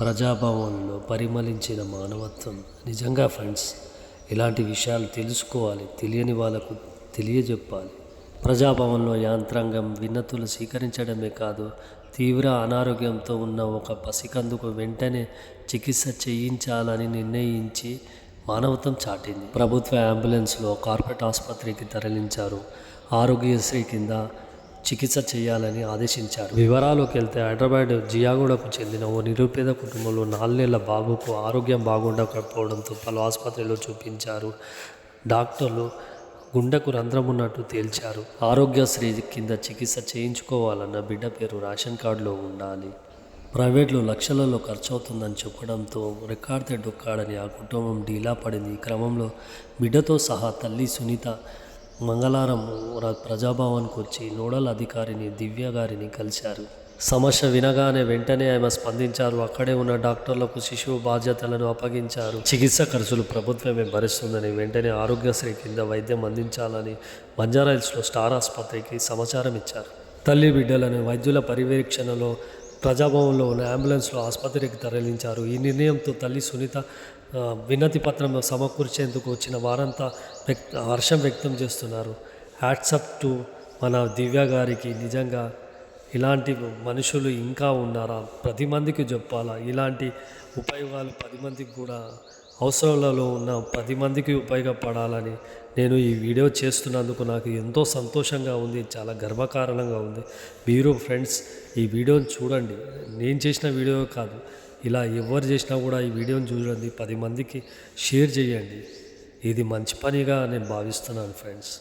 ప్రజాభావంలో పరిమళించిన మానవత్వం. నిజంగా ఫ్రెండ్స్ ఇలాంటి విషయాలు తెలుసుకోవాలి తెలియని వాళ్ళకు తెలియజెప్పాలి. ప్రజాభవన్లో యాంత్రాంగం విన్నతులు స్వీకరించడమే కాదు తీవ్ర అనారోగ్యంతో ఉన్న ఒక పసికందుకు వెంటనే చికిత్స చేయించాలని నిర్ణయించి మానవత్వం చాటింది. ప్రభుత్వ అంబులెన్స్లో కార్పొరేట్ ఆసుపత్రికి తరలించారు. ఆరోగ్యశ్రీ కింద చికిత్స చేయాలని ఆదేశించారు. వివరాలకు వెళ్తే హైదరాబాద్ జియాగూడకు చెందిన ఓ నిరుపేద కుటుంబంలో నాలుగేళ్ళ బాబుకు ఆరోగ్యం బాగుండకపోవడంతో పలు ఆసుపత్రిలో చూపించారు. డాక్టర్లు గుండెకు రంధ్రం ఉన్నట్టు తేల్చారు. ఆరోగ్యశ్రీ కింద చికిత్స చేయించుకోవాలన్న బిడ్డ పేరు రేషన్ కార్డులో ఉండాలి. ప్రైవేట్లో లక్షలలో ఖర్చు అవుతుందని చెప్పడంతో రెక్కాడితే డొక్కాడని ఆ కుటుంబం డీలా పడింది. ఈ క్రమంలో బిడ్డతో సహా తల్లి సునీత మంగళవారం ప్రజాభవన్కు వచ్చి నోడల్ అధికారిని దివ్య గారిని కలిశారు. సమస్య వినగానే వెంటనే ఆమె స్పందించారు. అక్కడే ఉన్న డాక్టర్లకు శిశువు బాధ్యతలను అప్పగించారు. చికిత్స ఖర్చులు ప్రభుత్వమే భరిస్తుందని వెంటనే ఆరోగ్యశ్రీ కింద వైద్యం అందించాలని బంజారాహిల్స్లో స్టార్ ఆసుపత్రికి సమాచారం ఇచ్చారు తల్లి బిడ్డలను వైద్యుల పర్యవేక్షణలో ప్రజాభవన్లో ఉన్న అంబులెన్స్లో ఆసుపత్రికి తరలించారు. ఈ నిర్ణయంతో తల్లి సునీత వినతి పత్రం సమకూర్చేందుకు వచ్చిన వారంతా వ్యక్త హర్షం వ్యక్తం చేస్తున్నారు. హ్యాట్సప్ టు మన దివ్య గారికి నిజంగా ఇలాంటి మనుషులు ఇంకా ఉన్నారా? పది మందికి చెప్పాలా? ఇలాంటి ఉపయోగాలు పది మందికి కూడా అవసరాలలో ఉన్న పది మందికి ఉపయోగపడాలని నేను ఈ వీడియో చేస్తున్నందుకు నాకు ఎంతో సంతోషంగా ఉంది చాలా గర్వకారణంగా ఉంది. మీరు ఫ్రెండ్స్ ఈ వీడియోని చూడండి. నేను చేసిన వీడియో కాదు ఇలా ఎవరు చేసినా కూడా ఈ వీడియోని చూడండి. పది మందికి షేర్ చేయండి. ఇది మంచి పనిగా నేను భావిస్తున్నాను ఫ్రెండ్స్.